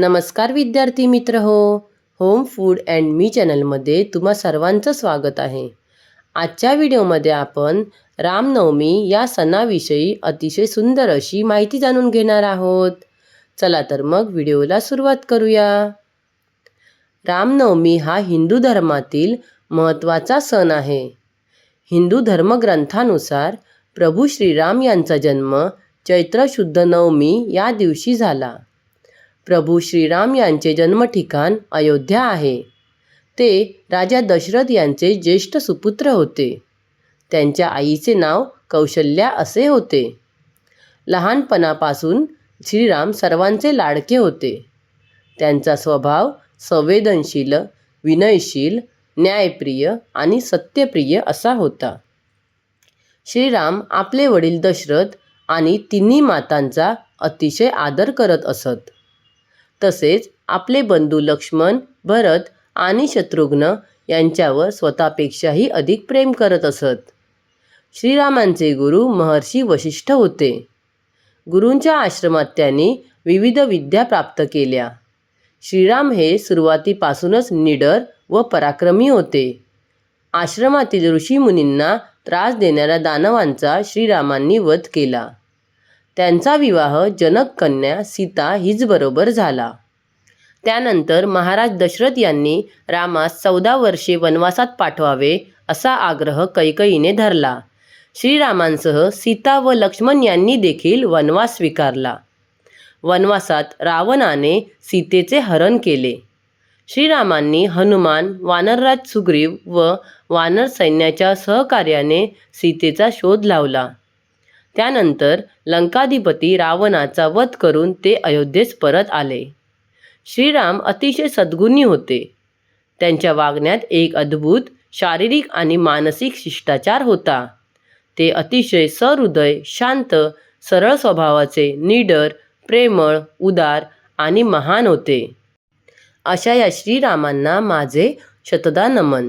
नमस्कार विद्यार्थी मित्र हो. होम फूड अँड मी चॅनलमध्ये तुम्हा सर्वांचं स्वागत आहे. आजच्या व्हिडिओमध्ये आपण रामनवमी या सणाविषयी अतिशय सुंदर अशी माहिती जाणून घेणार आहोत. चला तर मग व्हिडिओला सुरुवात करूया. रामनवमी हा हिंदू धर्मातील महत्त्वाचा सण आहे. हिंदू धर्मग्रंथानुसार प्रभू श्रीराम यांचा जन्म चैत्र शुद्ध नवमी या दिवशी झाला. प्रभू श्रीराम यांचे जन्मठिकाण अयोध्या आहे. ते राजा दशरथ यांचे ज्येष्ठ सुपुत्र होते. त्यांच्या आईचे नाव कौशल्या असे होते. लहानपणापासून श्रीराम सर्वांचे लाडके होते. त्यांचा स्वभाव संवेदनशील विनयशील न्यायप्रिय आणि सत्यप्रिय असा होता. श्रीराम आपले वडील दशरथ आणि तिन्ही मातांचा अतिशय आदर करत असत. तसेच आपले बंधू लक्ष्मण भरत आणि शत्रुघ्न यांच्यावर स्वतःपेक्षाही अधिक प्रेम करत असत. श्रीरामांचे गुरु महर्षी वशिष्ठ होते. गुरूंच्या आश्रमात त्यांनी विविध विद्या प्राप्त केल्या. श्रीराम हे सुरुवातीपासूनच निडर व पराक्रमी होते. आश्रमातील ऋषीमुनींना त्रास देणाऱ्या दानवांचा श्रीरामांनी वध केला. त्यांचा विवाह जनक कन्या सीता हिचबरोबर झाला. त्यानंतर महाराज दशरथ यांनी रामास चौदा वर्षे वनवासात पाठवावे असा आग्रह कैकईने धरला. श्रीरामांसह सीता व लक्ष्मण यांनी देखील वनवास स्वीकारला. वनवासात रावणाने सीतेचे हरण केले. श्रीरामांनी हनुमान वानरराज सुग्रीव व वानर सैन्याच्या सहकार्याने सीतेचा शोध लावला. त्यानंतर लंकाधिपती रावणाचा वध करून ते अयोध्येस परत आले. श्रीराम अतिशय सद्गुणी होते. त्यांच्या वागण्यात एक अद्भुत शारीरिक आणि मानसिक शिष्टाचार होता. ते अतिशय सहृदय शांत सरळ स्वभावाचे निडर प्रेमळ उदार आणि महान होते. अशा या श्रीरामांना माझे शतदा नमन.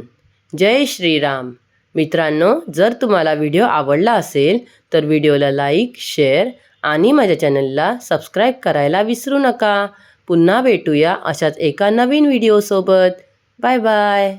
जय श्रीराम. मित्रांनो जर तुम्हाला व्हिडिओ आवडला असेल तर व्हिडिओला लाईक शेअर आणि माझ्या चॅनलला सबस्क्राईब करायला विसरू नका. पुन्हा भेटूया अशाच एका नवीन व्हिडिओसोबत. Bye bye.